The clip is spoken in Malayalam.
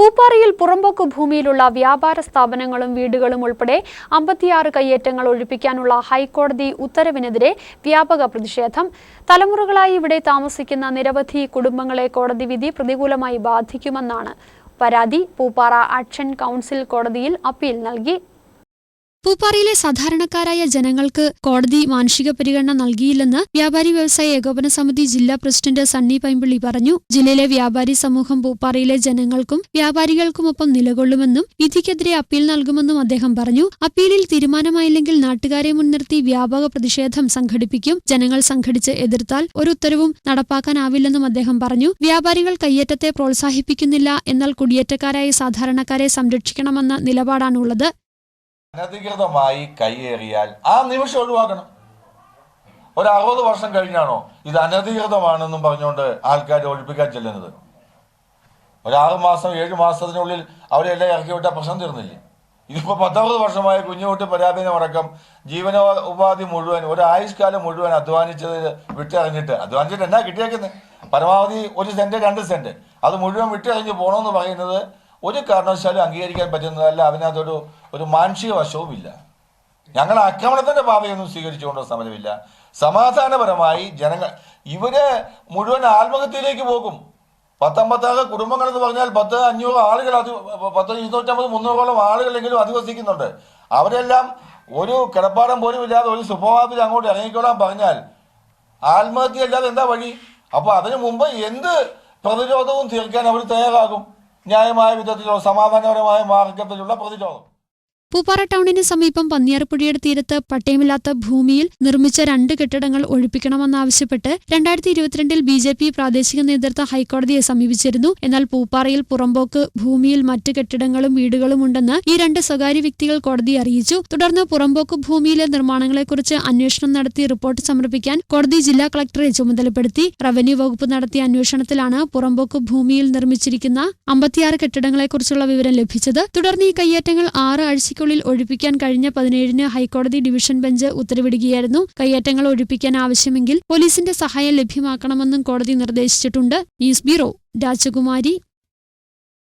പൂപ്പാറയിൽ പുറമ്പോക്ക് ഭൂമിയിലുള്ള വ്യാപാര സ്ഥാപനങ്ങളും വീടുകളും ഉൾപ്പെടെ അമ്പത്തിയാറ് കയ്യേറ്റങ്ങൾ ഒഴിപ്പിക്കാനുള്ള ഹൈക്കോടതി ഉത്തരവിനെതിരെ വ്യാപക പ്രതിഷേധം. തലമുറകളായി ഇവിടെ താമസിക്കുന്ന നിരവധി കുടുംബങ്ങളെ കോടതി വിധി പ്രതികൂലമായി ബാധിക്കുമെന്നാണ് പരാതി. പൂപ്പാറ ആക്ഷൻ കൗൺസിൽ കോടതിയിൽ അപ്പീൽ നൽകി. പൂപ്പാറയിലെ സാധാരണക്കാരായ ജനങ്ങൾക്ക് കോടതി മാനുഷിക പരിഗണന നൽകിയില്ലെന്ന് വ്യാപാരി വ്യവസായ ഏകോപന സമിതി ജില്ലാ പ്രസിഡന്റ് സണ്ണി പൈമ്പിള്ളി പറഞ്ഞു. ജില്ലയിലെ വ്യാപാരി സമൂഹം പൂപ്പാറയിലെ ജനങ്ങൾക്കും വ്യാപാരികൾക്കുമൊപ്പം നിലകൊള്ളുമെന്നും വിധിക്കെതിരെ അപ്പീൽ നൽകുമെന്നും അദ്ദേഹം പറഞ്ഞു. അപ്പീലിൽ തീരുമാനമായില്ലെങ്കിൽ നാട്ടുകാരെ മുൻനിർത്തി വ്യാപക പ്രതിഷേധം സംഘടിപ്പിക്കും. ജനങ്ങൾ സംഘടിച്ച് എതിർത്താൽ ഒരു ഉത്തരവും നടപ്പാക്കാനാവില്ലെന്നും അദ്ദേഹം പറഞ്ഞു. വ്യാപാരികൾ കയ്യേറ്റത്തെ പ്രോത്സാഹിപ്പിക്കുന്നില്ല എന്നാൽ കുടിയേറ്റക്കാരായ സാധാരണക്കാരെ സംരക്ഷിക്കണമെന്ന നിലപാടാണുള്ളത്. അനധികൃതമായി കൈയേറിയാൽ ആ നിമിഷം ഒഴിവാക്കണം. ഒരു അറുപത് വർഷം കഴിഞ്ഞാണോ ഇത് അനധികൃതമാണെന്നും പറഞ്ഞുകൊണ്ട് ആൾക്കാരെ ഒഴിപ്പിക്കാൻ ചെല്ലുന്നത്? ഒരു ആറ് മാസം ഏഴ് മാസത്തിനുള്ളിൽ അവരെ എല്ലാം ഇറക്കി വിട്ട പ്രശ്നം തീർന്നില്ലേ? ഇതിപ്പോ പത്തറുപത് വർഷമായ കുഞ്ഞുകുട്ടി പരാധീനമടക്കം ജീവന ഉപാധി മുഴുവൻ ഒരു ആയുഷ്കാലം മുഴുവൻ അധ്വാനിച്ചത് വിട്ടറിഞ്ഞിട്ട് അധ്വാനിച്ചിട്ട് എന്നാ കിട്ടിയേക്കുന്നത് പരമാവധി ഒരു സെന്റ് രണ്ട് സെന്റ്. അത് മുഴുവൻ വിട്ടറിഞ്ഞ് പോകണമെന്ന് പറയുന്നത് ഒരു കാരണവശാലും അംഗീകരിക്കാൻ പറ്റുന്നതല്ല അതിനകത്തൊരു ഒരു മാനുഷിക വശവും ഇല്ല ഞങ്ങൾ ആക്രമണത്തിന്റെ പാതയൊന്നും സ്വീകരിച്ചുകൊണ്ടോ സമരമില്ല. സമാധാനപരമായി ജനങ്ങൾ ഇവർ മുഴുവൻ ആത്മഹത്യയിലേക്ക് പോകും. പത്തമ്പത്താറ് കുടുംബങ്ങൾ എന്ന് പറഞ്ഞാൽ പത്ത് അഞ്ഞൂറ് ആളുകൾ അത് പത്ത് ഇരുന്നൂറ്റമ്പത് മുന്നൂറോളം ആളുകളെങ്കിലും അധിവസിക്കുന്നുണ്ട്. അവരെല്ലാം ഒരു കിടപ്പാടം പോലും ഇല്ലാതെ ഒരു സുപ്രഭാതത്തിൽ അങ്ങോട്ട് ഇറങ്ങിക്കോളാൻ പറഞ്ഞാൽ ആത്മഹത്യ അല്ലാതെ എന്താ വഴി? അപ്പൊ അതിനു മുമ്പ് എന്ത് പ്രതിരോധവും തീർക്കാൻ അവർ തയ്യാറാകും? ന്യായമായ വിധത്തിലോ സമാധാനപരമായ മാർഗത്തിലുള്ള പ്രതിരോധം. പൂപ്പാറ ടൗണിന് സമീപം പന്നിയാർപ്പുഴയുടെ തീരത്ത് പട്ടയമില്ലാത്ത ഭൂമിയിൽ നിർമ്മിച്ച രണ്ട് കെട്ടിടങ്ങൾ ഒഴിപ്പിക്കണമെന്നാവശ്യപ്പെട്ട് രണ്ടായിരത്തി ഇരുപത്തിരണ്ടിൽ ബി ജെ പി പ്രാദേശിക നേതൃത്വം ഹൈക്കോടതിയെ സമീപിച്ചിരുന്നു. എന്നാൽ പൂപ്പാറയിൽ പുറമ്പോക്ക് ഭൂമിയിൽ മറ്റ് കെട്ടിടങ്ങളും വീടുകളും ഉണ്ടെന്ന് ഈ രണ്ട് സ്വകാര്യ വ്യക്തികൾ കോടതിയെ അറിയിച്ചു. തുടർന്ന് പുറമ്പോക്ക് ഭൂമിയിലെ നിർമ്മാണങ്ങളെക്കുറിച്ച് അന്വേഷണം നടത്തി റിപ്പോർട്ട് സമർപ്പിക്കാൻ കോടതി ജില്ലാ കളക്ടറെ ചുമതലപ്പെടുത്തി. റവന്യൂ വകുപ്പ് നടത്തിയ അന്വേഷണത്തിലാണ് പുറമ്പോക്ക് ഭൂമിയിൽ നിർമ്മിച്ചിരിക്കുന്ന അമ്പത്തിയാറ് കെട്ടിടങ്ങളെക്കുറിച്ചുള്ള വിവരം ലഭിച്ചത്. തുടർന്ന് ഈ കയ്യേറ്റങ്ങൾ ആറ് ആഴ്ചയ്ക്കുള്ളിൽ ഒഴിപ്പിക്കാൻ കഴിഞ്ഞ പതിനേഴിന് ഹൈക്കോടതി ഡിവിഷൻ ബെഞ്ച് ഉത്തരവിടുകയായിരുന്നു. കയ്യേറ്റങ്ങൾ ഒഴിപ്പിക്കാൻ ആവശ്യമെങ്കിൽ പോലീസിന്റെ സഹായം ലഭ്യമാക്കണമെന്നും കോടതി നിർദ്ദേശിച്ചിട്ടുണ്ട്. ന്യൂസ് ബ്യൂറോ രാജകുമാരി